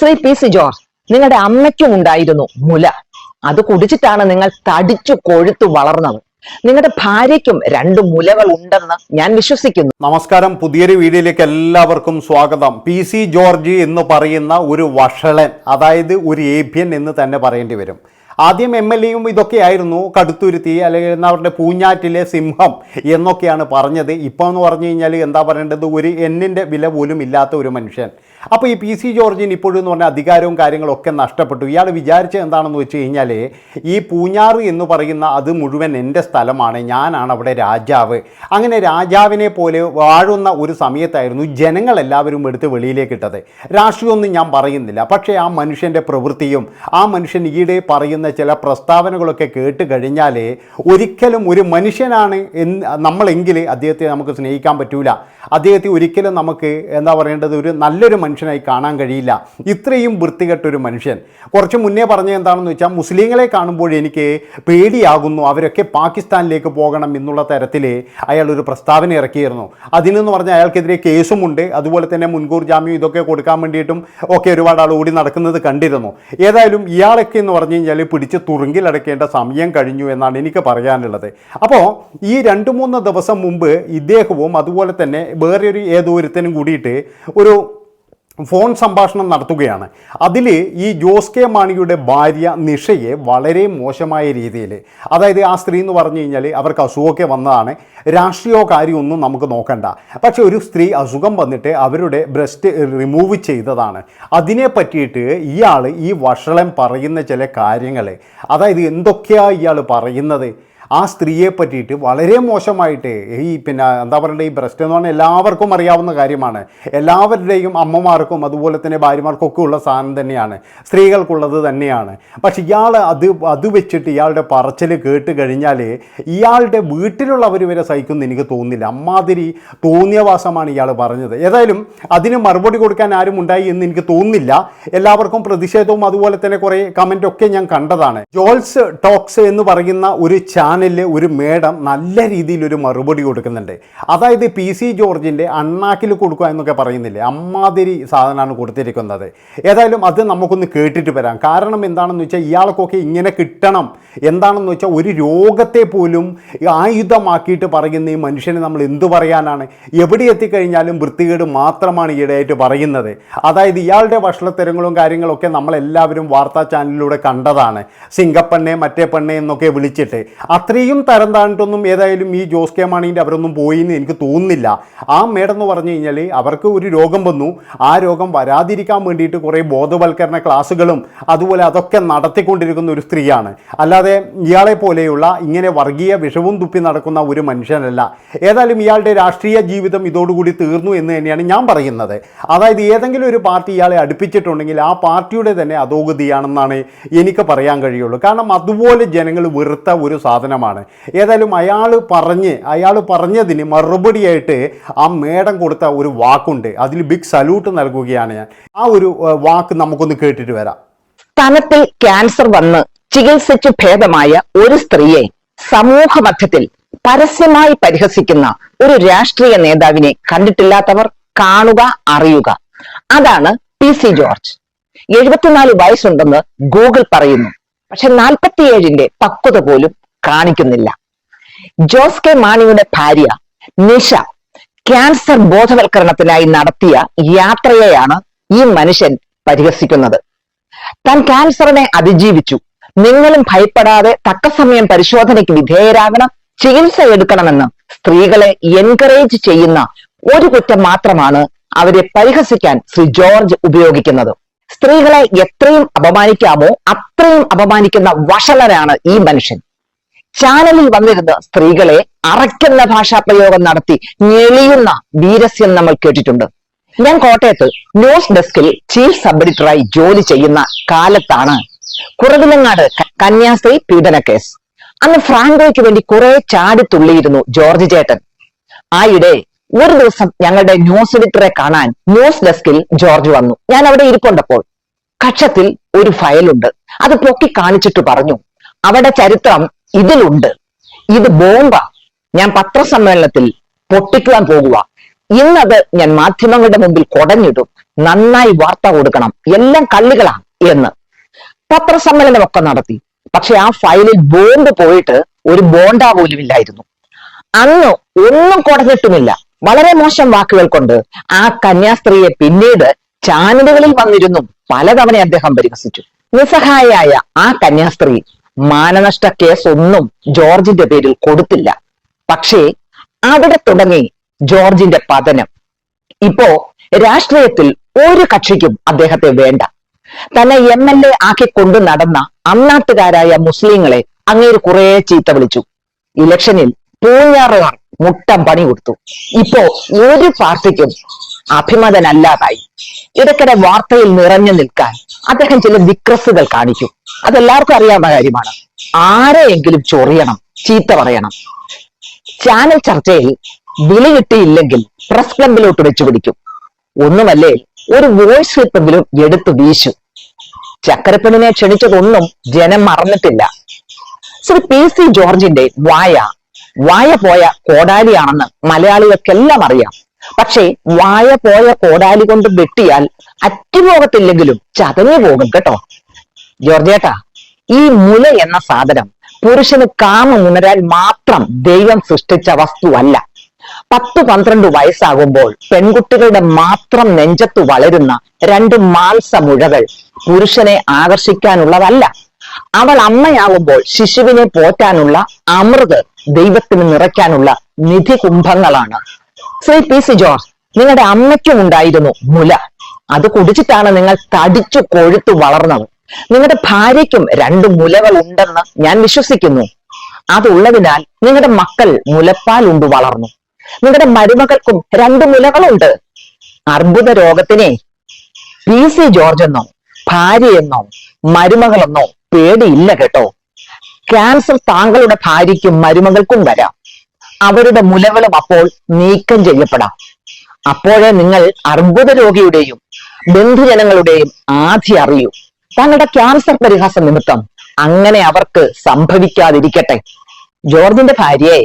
Shri P C George നിങ്ങളുടെ അമ്മയ്ക്കും ഉണ്ടായിരുന്നു മുല. അത് കുടിച്ചിട്ടാണ് നിങ്ങൾ തടിച്ചു കൊഴുത്തു വളർന്നത്. നിങ്ങളുടെ ഭാര്യയ്ക്കും രണ്ട് മുലകൾ ഉണ്ടെന്ന് ഞാൻ വിശ്വസിക്കുന്നു. നമസ്കാരം. പുതിയൊരു വീഡിയോയിലേക്ക് എല്ലാവർക്കും സ്വാഗതം. പി സി ജോർജ് എന്ന് പറയുന്ന ഒരു വഷളൻ അതായത് ഒരു ഏഭ്യൻ എന്ന് തന്നെ പറയേണ്ടി വരും. ആദ്യം എം എൽ എയും ഇതൊക്കെയായിരുന്നു കടുത്തുരുത്തി അല്ലെങ്കിൽ അവരുടെ പൂഞ്ഞാറ്റിലെ സിംഹം എന്നൊക്കെയാണ് പറഞ്ഞത്. ഇപ്പോൾ എന്ന് പറഞ്ഞു കഴിഞ്ഞാൽ എന്താ പറയേണ്ടത്? ഒരു എന്നിന്റെ വില പോലും ഇല്ലാത്ത ഒരു മനുഷ്യൻ. അപ്പോൾ ഈ പി സി ജോർജിന് ഇപ്പോഴും എന്ന് പറഞ്ഞാൽ അധികാരവും കാര്യങ്ങളൊക്കെ നഷ്ടപ്പെട്ടു. ഇയാൾ വിചാരിച്ചത് എന്താണെന്ന് വെച്ച് കഴിഞ്ഞാൽ ഈ പൂഞ്ഞാറ് എന്ന് പറയുന്ന അത് മുഴുവൻ എന്റെ സ്ഥലമാണ്. ഞാനാണ് അവിടെ രാജാവ്. അങ്ങനെ രാജാവിനെ പോലെ വാഴുന്ന ഒരു സമയത്തായിരുന്നു ജനങ്ങളെല്ലാവരും എടുത്ത് വെളിയിലേക്ക് ഇട്ടത്. രാഷ്ട്രീയമൊന്നും ഞാൻ പറയുന്നില്ല. പക്ഷേ ആ മനുഷ്യന്റെ പ്രവൃത്തിയും ആ മനുഷ്യൻ ഈയിടെ പറയുന്ന ചില പ്രസ്താവനകളൊക്കെ കേട്ട് കഴിഞ്ഞാൽ ഒരിക്കലും ഒരു മനുഷ്യനാണ് നമ്മളെങ്കിൽ അദ്ദേഹത്തെ നമുക്ക് സ്നേഹിക്കാൻ പറ്റൂല. അദ്ദേഹത്തെ ഒരിക്കലും നമുക്ക് എന്താ പറയേണ്ടത്? ഒരു നല്ലൊരു മനുഷ്യനായി കാണാൻ കഴിയില്ല. ഇത്രയും വൃത്തികെട്ടൊരു മനുഷ്യൻ. കുറച്ച് മുന്നേ പറഞ്ഞത് എന്താണെന്ന് വെച്ചാൽ മുസ്ലിങ്ങളെ കാണുമ്പോൾ എനിക്ക് പേടിയാകുന്നു. അവരൊക്കെ പാകിസ്ഥാനിലേക്ക് പോകണം എന്നുള്ള തരത്തിൽ അയാൾ ഒരു പ്രസ്താവന ഇറക്കിയിരുന്നു. അതിനെന്ന് പറഞ്ഞാൽ അയാൾക്കെതിരെ കേസുമുണ്ട് അതുപോലെ തന്നെ മുൻകൂർ ജാമ്യം ഇതൊക്കെ കൊടുക്കാൻ വേണ്ടിയിട്ടും ഒക്കെ ഒരുപാട് ആൾ ഓടി നടക്കുന്നത് കണ്ടിരുന്നു. ഏതായാലും ഇയാളൊക്കെ എന്ന് പറഞ്ഞു കഴിഞ്ഞാൽ പിടിച്ച് തുറുങ്കിലടക്കേണ്ട സമയം കഴിഞ്ഞു എന്നാണ് എനിക്ക് പറയാനുള്ളത്. അപ്പോൾ ഈ രണ്ട് മൂന്ന് ദിവസം മുമ്പ് ഇദ്ദേഹവും അതുപോലെ തന്നെ വേറൊരു ഏതോ ഒരുത്തനും കൂടിയിട്ട് ഒരു ഫോൺ സംഭാഷണം നടത്തുകയാണ്. അതിൽ ഈ ജോസ് കെ മാണിയുടെ ഭാര്യ നിഷയെ വളരെ മോശമായ രീതിയിൽ അതായത് ആ സ്ത്രീ എന്ന് പറഞ്ഞു കഴിഞ്ഞാൽ അവർക്ക് അസുഖമൊക്കെ വന്നതാണ്. രാഷ്ട്രീയമോ കാര്യമൊന്നും നമുക്ക് നോക്കണ്ട. പക്ഷേ ഒരു സ്ത്രീ അസുഖം വന്നിട്ട് അവരുടെ ബ്രസ്റ്റ് റിമൂവ് ചെയ്തതാണ്. അതിനെ പറ്റിയിട്ട് ഇയാൾ ഈ വഷളം പറയുന്ന ചില കാര്യങ്ങൾ അതായത് എന്തൊക്കെയാണ് ഇയാൾ പറയുന്നത്? ആ സ്ത്രീയെ പറ്റിയിട്ട് വളരെ മോശമായിട്ട് ഈ പിന്നെ എന്താ പറയുക ഈ ബ്രസ്റ്റ് എന്ന് പറഞ്ഞാൽ എല്ലാവർക്കും അറിയാവുന്ന കാര്യമാണ്. എല്ലാവരുടെയും അമ്മമാർക്കും അതുപോലെ തന്നെ ഭാര്യമാർക്കൊക്കെ ഉള്ള സാധനം തന്നെയാണ്. സ്ത്രീകൾക്കുള്ളത് തന്നെയാണ്. പക്ഷെ ഇയാൾ അത് അത് വെച്ചിട്ട് ഇയാളുടെ പറച്ചിൽ കേട്ട് കഴിഞ്ഞാൽ ഇയാളുടെ വീട്ടിലുള്ളവർ വരെ സഹിക്കുമെന്ന് എനിക്ക് തോന്നുന്നില്ല. അമ്മാതിരി തോന്നിയവാസമാണ് ഇയാൾ പറഞ്ഞത്. ഏതായാലും അതിന് മറുപടി കൊടുക്കാൻ ആരും ഉണ്ടായി എന്ന് എനിക്ക് തോന്നുന്നില്ല. എല്ലാവർക്കും പ്രതിഷേധവും അതുപോലെ തന്നെ കുറേ കമന്റൊക്കെ ഞാൻ കണ്ടതാണ്. ജോൾസ് ടോക്സ് എന്ന് പറയുന്ന ഒരു ചാനലിൽ ഒരു മേഡം നല്ല രീതിയിൽ ഒരു മറുപടി കൊടുക്കുന്നുണ്ട്. അതായത് പി സി ജോർജിന്റെ അണ്ണാക്കിൽ കൊടുക്കുക എന്നൊക്കെ പറയുന്നില്ലേ? അമ്മാതിരി സാധനമാണ് കൊടുത്തിരിക്കുന്നത്. ഏതായാലും അത് നമുക്കൊന്ന് കേട്ടിട്ട് വരാം. കാരണം എന്താണെന്ന് വെച്ചാൽ ഇയാൾക്കൊക്കെ ഇങ്ങനെ കിട്ടണം. എന്താണെന്ന് വെച്ചാൽ ഒരു രോഗത്തെ പോലും ആയുധമാക്കിയിട്ട് പറയുന്ന ഈ മനുഷ്യനെ നമ്മൾ എന്തു പറയാനാണ്? എവിടെ എത്തിക്കഴിഞ്ഞാലും വൃത്തികേട് മാത്രമാണ് ഈയിടെയായിട്ട് പറയുന്നത്. അതായത് ഇയാളുടെ വഷളത്തരങ്ങളും കാര്യങ്ങളൊക്കെ നമ്മളെല്ലാവരും വാർത്താ ചാനലിലൂടെ കണ്ടതാണ്. സിംഗപ്പെണ്ണെ മറ്റേ പെണ്ണെ എന്നൊക്കെ വിളിച്ചിട്ട്. അത്രയും തരം താണിട്ടൊന്നും ഏതായാലും ഈ ജോസ് കെ മാണീന്റെ അവരൊന്നും പോയി എന്ന് എനിക്ക് തോന്നുന്നില്ല. ആ മേഡം എന്ന് പറഞ്ഞു കഴിഞ്ഞാൽ അവർക്ക് ഒരു രോഗം വന്നു. ആ രോഗം വരാതിരിക്കാൻ വേണ്ടിയിട്ട് കുറേ ബോധവൽക്കരണ ക്ലാസ്സുകളും അതുപോലെ അതൊക്കെ നടത്തിക്കൊണ്ടിരിക്കുന്ന ഒരു സ്ത്രീയാണ്. അല്ലാതെ ഇയാളെ പോലെയുള്ള ഇങ്ങനെ വർഗീയ വിഷവും തുപ്പി നടക്കുന്ന ഒരു മനുഷ്യനല്ല. ഏതായാലും ഇയാളുടെ രാഷ്ട്രീയ ജീവിതം ഇതോടുകൂടി തീർന്നു എന്ന് തന്നെയാണ് ഞാൻ പറയുന്നത്. അതായത് ഏതെങ്കിലും ഒരു പാർട്ടി ഇയാളെ അടുപ്പിച്ചിട്ടുണ്ടെങ്കിൽ ആ പാർട്ടിയുടെ തന്നെ അധോഗതിയാണെന്നാണ് എനിക്ക് പറയാൻ കഴിയുള്ളൂ. കാരണം അതുപോലെ ജനങ്ങൾ വെറുത്ത ഒരു സാധനമാണ് ഏതായാലും അയാൾ പറഞ്ഞ് അയാൾ പറഞ്ഞതിന് മറുപടിയായിട്ട് ആ മേഡം കൊടുത്ത ഒരു വാക്കുണ്ട്. അതിൽ ബിഗ് സല്യൂട്ട് നൽകുകയാണ് ഞാൻ. ആ ഒരു വാക്ക് നമുക്കൊന്ന് കേട്ടിട്ട് വരാം. സ്തനത്തിൽ ക്യാൻസർ വന്ന് ചികിത്സിച്ചു ഭേദമായ ഒരു സ്ത്രീയെ സമൂഹ മധ്യത്തിൽ പരസ്യമായി പരിഹസിക്കുന്ന ഒരു രാഷ്ട്രീയ നേതാവിനെ കണ്ടിട്ടില്ലാത്തവർ കാണുക അറിയുക. അതാണ് പി സി ജോർജ്. എഴുപത്തിനാല് വയസ്സുണ്ടെന്ന് ഗൂഗിൾ പറയുന്നു. പക്ഷെ നാൽപ്പത്തിയേഴിന്റെ പക്വത പോലും കാണിക്കുന്നില്ല. ജോസ് കെ മാണിയുടെ ഭാര്യ നിഷ ക്യാൻസർ ബോധവൽക്കരണത്തിനായി നടത്തിയ യാത്രയെയാണ് ഈ മനുഷ്യൻ പരിഹസിക്കുന്നത്. താൻ ക്യാൻസറിനെ അതിജീവിച്ചു. നിങ്ങളും ഭയപ്പെടാതെ തക്ക സമയം പരിശോധനയ്ക്ക് വിധേയരാകണം ചികിത്സ എടുക്കണമെന്ന് സ്ത്രീകളെ എൻകറേജ് ചെയ്യുന്ന ഒരു കുറ്റം മാത്രമാണ് അവരെ പരിഹസിക്കാൻ ശ്രീ ജോർജ് ഉപയോഗിക്കുന്നത്. സ്ത്രീകളെ എത്രയും അപമാനിക്കാമോ അത്രയും അപമാനിക്കുന്ന വഷളനാണ് ഈ മനുഷ്യൻ. ചാനലിൽ വന്നിരുന്ന് സ്ത്രീകളെ അറയ്ക്കുന്ന ഭാഷാ പ്രയോഗം നടത്തി ഞെളിയുന്ന വീരസ്യം നമ്മൾ കേട്ടിട്ടുണ്ട്. ഞാൻ കോട്ടയത്ത് ന്യൂസ് ഡെസ്കിൽ ചീഫ് സബ് എഡിറ്ററായി ജോലി ചെയ്യുന്ന കാലത്താണ് കുറവിലങ്ങാട് കന്യാസ്ത്രീ പീഡന കേസ്. അന്ന് ഫ്രാങ്കോയ്ക്ക് വേണ്ടി കുറെ ചാടി തുള്ളിയിരുന്നു ജോർജ് ചേട്ടൻ. ആയിടെ ഒരു ദിവസം ഞങ്ങളുടെ ന്യൂസ് എഡിറ്ററെ കാണാൻ ന്യൂസ് ഡെസ്കിൽ ജോർജ് വന്നു. ഞാൻ അവിടെ ഇരിപ്പുണ്ടപ്പോൾ കക്ഷത്തിൽ ഒരു ഫയലുണ്ട്. അത് പൊക്കി കാണിച്ചിട്ട് പറഞ്ഞു. അവിടെ ചരിത്രം ഇതിലുണ്ട്. ഇത് ബോംബ. ഞാൻ പത്രസമ്മേളനത്തിൽ പൊട്ടിക്കുവാൻ പോകുക ഇന്നത് ഞാൻ മാധ്യമങ്ങളുടെ മുമ്പിൽ കൊടഞ്ഞിടും. നന്നായി വാർത്ത കൊടുക്കണം. എല്ലാം കള്ളികളാണ് എന്ന്. പത്രസമ്മേളനമൊക്കെ നടത്തി. പക്ഷെ ആ ഫയലിൽ ബോംബ് പോയിട്ട് ഒരു ബോണ്ട പോലും ഇല്ലായിരുന്നു. അന്ന് ഒന്നും കൊടഞ്ഞിട്ടുമില്ല. വളരെ മോശം വാക്കുകൾ കൊണ്ട് ആ കന്യാസ്ത്രീയെ പിന്നീട് ചാനലുകളിൽ വന്നിരുന്നു. പലതവണ അദ്ദേഹം പരിഹസിച്ചു. നിസ്സഹായയായ ആ കന്യാസ്ത്രീ മാനനഷ്ട കേസ് ഒന്നും ജോർജിന്റെ പേരിൽ കൊടുത്തില്ല. പക്ഷേ അവിടെ തുടങ്ങി ജോർജിന്റെ പതനം. ഇപ്പോ രാഷ്ട്രീയത്തിൽ ഒരു കക്ഷിക്കും അദ്ദേഹത്തെ വേണ്ട. തന്നെ എം എൽ എ ആക്കി കൊണ്ടു നടന്ന അന്നാട്ടുകാരായ മുസ്ലിങ്ങളെ അങ്ങേര് കുറെ ചീത്ത വിളിച്ചു. ഇലക്ഷനിൽ പൂഞ്ഞാറുകാർ മുട്ടം പണി കൊടുത്തു. ഇപ്പോ ഒരു പാർട്ടിക്കും അഭിമതനല്ലാതായി. ഇടയ്ക്കിടെ വാർത്തയിൽ നിറഞ്ഞു നിൽക്കാൻ അദ്ദേഹം ചില വിക്രസുകൾ കാണിക്കും. അതെല്ലാവർക്കും അറിയാവുന്ന കാര്യമാണ്. ആരെയെങ്കിലും ചൊറിയണം ചീത്ത പറയണം. ചാനൽ ചർച്ചയിൽ വിളി കിട്ടിയില്ലെങ്കിൽ പ്രസ് ക്ലബിലോട്ട് വെച്ചു പിടിക്കും. ഒന്നുമല്ലേ ഒരു വോയിസ് ക്ലിപ്പെങ്കിലും എടുത്തു വീശു. ചക്കരപ്പണിനെ ക്ഷണിച്ചതൊന്നും ജനം മറന്നിട്ടില്ല. ശ്രീ പി സി ജോർജിന്റെ വായ വായ പോയ കോടാലിയാണെന്ന് മലയാളികൾക്കെല്ലാം അറിയാം. പക്ഷേ വായ പോയ കോടാലി കൊണ്ട് വെട്ടിയാൽ അറ്റുപോകത്തില്ലെങ്കിലും ചതഞ്ഞു പോകും കേട്ടോ. ജോർജേട്ടാ ഈ മുല എന്ന സാധനം പുരുഷന് കാമം ഉണരാൻ മാത്രം ദൈവം സൃഷ്ടിച്ച വസ്തുവല്ല പത്ത് പന്ത്രണ്ട് വയസ്സാകുമ്പോൾ പെൺകുട്ടികളുടെ മാത്രം നെഞ്ചത്ത് വളരുന്ന രണ്ട് മാംസമുഴകൾ പുരുഷനെ ആകർഷിക്കാനുള്ളതല്ല. അവൾ അമ്മയാകുമ്പോൾ ശിശുവിനെ പോറ്റാനുള്ള അമൃത് ദൈവത്തിന് നിറയ്ക്കാനുള്ള നിധി കുംഭങ്ങളാണ്. ശ്രീ പി സി ജോർജ് നിങ്ങളുടെ അമ്മയ്ക്കും ഉണ്ടായിരുന്നു മുല. അത് കുടിച്ചിട്ടാണ് നിങ്ങൾ തടിച്ചു കൊഴുത്തു വളർന്നത്. നിങ്ങളുടെ ഭാര്യയ്ക്കും രണ്ട് മുലകൾ ഉണ്ടെന്ന് ഞാൻ വിശ്വസിക്കുന്നു. അതുള്ളതിനാൽ നിങ്ങളുടെ മക്കൾ മുലപ്പാൽ ഉണ്ട് വളർന്നു. നിങ്ങളുടെ മരുമകൾക്കും രണ്ട് മുലകളുണ്ട്. അർബുദ രോഗത്തിനെ പി സി ജോർജ് എന്നോ ഭാര്യയെന്നോ മരുമകളെന്നോ പേടിയില്ല കേട്ടോ. ക്യാൻസർ താങ്കളുടെ ഭാര്യയ്ക്കും മരുമകൾക്കും വരാം. അവരുടെ മുലകളും അപ്പോൾ നീക്കം ചെയ്യപ്പെടാം. അപ്പോഴേ നിങ്ങൾ അർബുദ രോഗിയുടെയും ബന്ധുജനങ്ങളുടെയും ആധി അറിയൂ. താങ്കളുടെ ക്യാൻസർ പരിഹാസ നിമിത്തം അങ്ങനെ അവർക്ക് സംഭവിക്കാതിരിക്കട്ടെ. ജോർജിന്റെ ഭാര്യയെ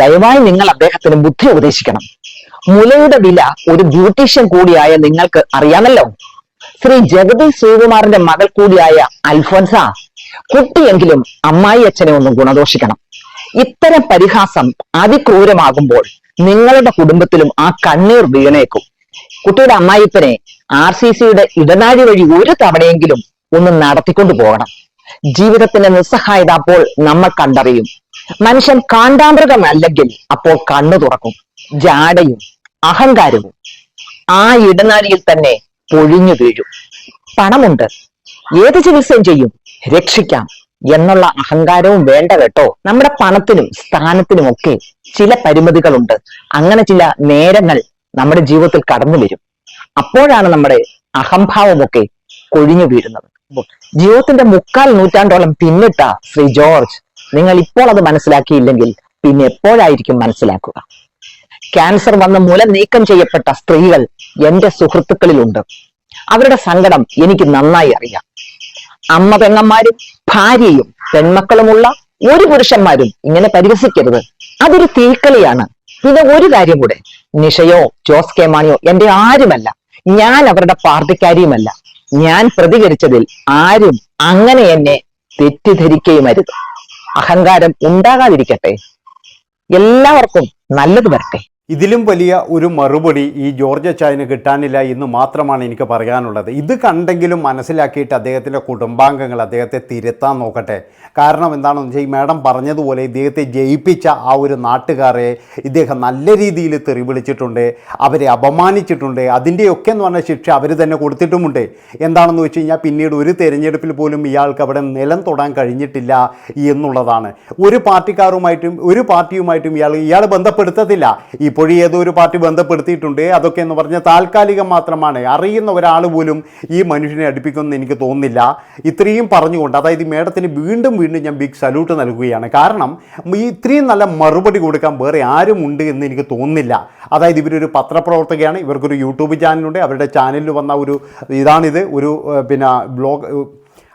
ദയവായി നിങ്ങൾ അദ്ദേഹത്തിന് ബുദ്ധി ഉപദേശിക്കണം. മുലയുടെ വില ഒരു ബ്യൂട്ടീഷ്യൻ കൂടിയായ നിങ്ങൾക്ക് അറിയാമല്ലോ. ശ്രീ ജഗതി ശ്രീകുമാറിന്റെ മകൾ കൂടിയായ അൽഫോൻസ കുട്ടിയെങ്കിലും അമ്മായി അച്ഛനെ ഒന്ന് ഗുണദോഷിക്കണം. ഇത്തരം പരിഹാസം അതിക്രൂരമാകുമ്പോൾ നിങ്ങളുടെ കുടുംബത്തിലും ആ കണ്ണീർ വീണേക്കും. കുട്ടിയുടെ അമ്മായിപ്പനെ ആർ സി സിയുടെ ഇടനാഴി വഴി ഒരു തവണയെങ്കിലും ഒന്ന് നടത്തിക്കൊണ്ടു പോകണം. ജീവിതത്തിന്റെ നിസ്സഹായത അപ്പോൾ നമ്മൾ കണ്ടറിയും. മനുഷ്യൻ കാണ്ടാമൃഗമല്ലെങ്കിൽ അപ്പോൾ കണ്ണു തുറക്കും. ജാടയും അഹങ്കാരവും ആ ഇടനാഴിയിൽ തന്നെ പൊഴിഞ്ഞു വീഴും. പണമുണ്ട്. ഏത് ചികിത്സയും ചെയ്യും. രക്ഷിക്കാം എന്നുള്ള അഹങ്കാരവും വേണ്ട കേട്ടോ. നമ്മുടെ പണത്തിനും സ്ഥാനത്തിനും ഒക്കെ ചില പരിമിതികളുണ്ട്. അങ്ങനെ ചില നേരങ്ങൾ നമ്മുടെ ജീവിതത്തിൽ കടന്നു വരും. അപ്പോഴാണ് നമ്മുടെ അഹംഭാവമൊക്കെ കൊഴിഞ്ഞു വീഴുന്നത്. ജീവിതത്തിന്റെ മുക്കാൽ നൂറ്റാണ്ടോളം പിന്നിട്ട ശ്രീ ജോർജ് നിങ്ങൾ ഇപ്പോൾ അത് മനസ്സിലാക്കിയില്ലെങ്കിൽ പിന്നെ എപ്പോഴായിരിക്കും മനസ്സിലാക്കുക? ക്യാൻസർ വന്ന മൂലം നീക്കം ചെയ്യപ്പെട്ട സ്ത്രീകൾ എന്റെ സുഹൃത്തുക്കളിലുണ്ട്. അവരുടെ സങ്കടം എനിക്ക് നന്നായി അറിയാം. അമ്മ പെങ്ങന്മാരും ഭാര്യയും പെൺമക്കളുമുള്ള ഒരു പുരുഷന്മാരും ഇങ്ങനെ പരിഹസിക്കരുത് അതൊരു തീക്കളിയാണ്. പിന്നെ ഒരു കാര്യം കൂടെ. നിഷയോ ജോസ് കെ മാണിയോ എന്റെ ആരുമല്ല. ഞാൻ അവരുടെ പാർട്ടിക്കാരിയുമല്ല. ഞാൻ പ്രതികരിച്ചതിൽ ആരും അങ്ങനെ എന്നെ തെറ്റിദ്ധരിക്കുകയുമരുത്. അഹങ്കാരം ഉണ്ടാകാതിരിക്കട്ടെ. എല്ലാവർക്കും നല്ലത് വരട്ടെ. ഇതിലും വലിയ ഒരു മറുപടി ഈ ജോർജ് അച്ചായന് കിട്ടാനില്ല എന്ന് മാത്രമാണ് എനിക്ക് പറയാനുള്ളത്. ഇത് കണ്ടെങ്കിലും മനസ്സിലാക്കിയിട്ട് അദ്ദേഹത്തിന്റെ കുടുംബാംഗങ്ങൾ അദ്ദേഹത്തെ തിരുത്താൻ നോക്കട്ടെ. കാരണം എന്താണെന്ന് വെച്ചാൽ ഈ മാഡം പറഞ്ഞതുപോലെ ഇദ്ദേഹത്തെ ജയിപ്പിച്ച ആ ഒരു നാട്ടുകാരെ ഇദ്ദേഹം നല്ല രീതിയിൽ തെറി വിളിച്ചിട്ടുണ്ട് അവരെ അപമാനിച്ചിട്ടുണ്ട്. അതിന്റെയൊക്കെ എന്ന് പറഞ്ഞ ശിക്ഷ അവർ തന്നെ കൊടുത്തിട്ടുമുണ്ട്. എന്താണെന്ന് വെച്ച് കഴിഞ്ഞാൽ പിന്നീട് ഒരു തെരഞ്ഞെടുപ്പിൽ പോലും ഇയാൾക്ക് അവിടെ നിലം തൊടാൻ കഴിഞ്ഞിട്ടില്ല എന്നുള്ളതാണ്. ഒരു പാർട്ടിക്കാരുമായിട്ടും ഒരു പാർട്ടിയുമായിട്ടും ഇയാൾ ഇയാൾ ബന്ധപ്പെടുത്തത്തില്ല. ഇപ്പോഴും ഏതോ ഒരു പാർട്ടി ബന്ധപ്പെടുത്തിയിട്ടുണ്ട്. അതൊക്കെ എന്ന് പറഞ്ഞാൽ താൽക്കാലികം മാത്രമാണ്. അറിയുന്ന ഒരാൾ പോലും ഈ മനുഷ്യനെ അടുപ്പിക്കുമെന്ന് എനിക്ക് തോന്നുന്നില്ല. ഇത്രയും പറഞ്ഞുകൊണ്ട് അതായത് മേഡത്തിന് വീണ്ടും വീണ്ടും ഞാൻ ബിഗ് സല്യൂട്ട് നൽകുകയാണ്. കാരണം ഈ ഇത്രയും നല്ല മറുപടി കൊടുക്കാൻ വേറെ ആരും ഉണ്ട് എന്ന് എനിക്ക് തോന്നുന്നില്ല. അതായത് ഇവരൊരു പത്രപ്രവർത്തകയാണ് ഇവർക്കൊരു യൂട്യൂബ് ചാനലുണ്ട് അവരുടെ ചാനലിൽ വന്ന ഒരു ഇതാണിത് ഒരു പിന്നെ ബ്ലോഗ്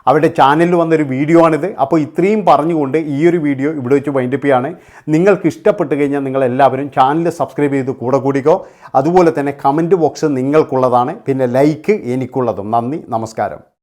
അവരുടെ ചാനലിൽ വന്നൊരു വീഡിയോ ആണിത്. അപ്പോൾ ഇത്രയും പറഞ്ഞുകൊണ്ട് ഈ ഒരു വീഡിയോ ഇവിടെ വെച്ച് വൈൻഡപ്പ് ചെയ്യാണ്. നിങ്ങൾക്ക് ഇഷ്ടപ്പെട്ട് കഴിഞ്ഞാൽ നിങ്ങൾ എല്ലാവരും ചാനൽ സബ്സ്ക്രൈബ് ചെയ്ത് കൂടെ കൂടിക്കോ. അതുപോലെ തന്നെ കമന്റ് ബോക്സ് നിങ്ങൾക്കുള്ളതാണ്. പിന്നെ ലൈക്ക് എനിക്കുള്ളതും. നന്ദി. നമസ്കാരം.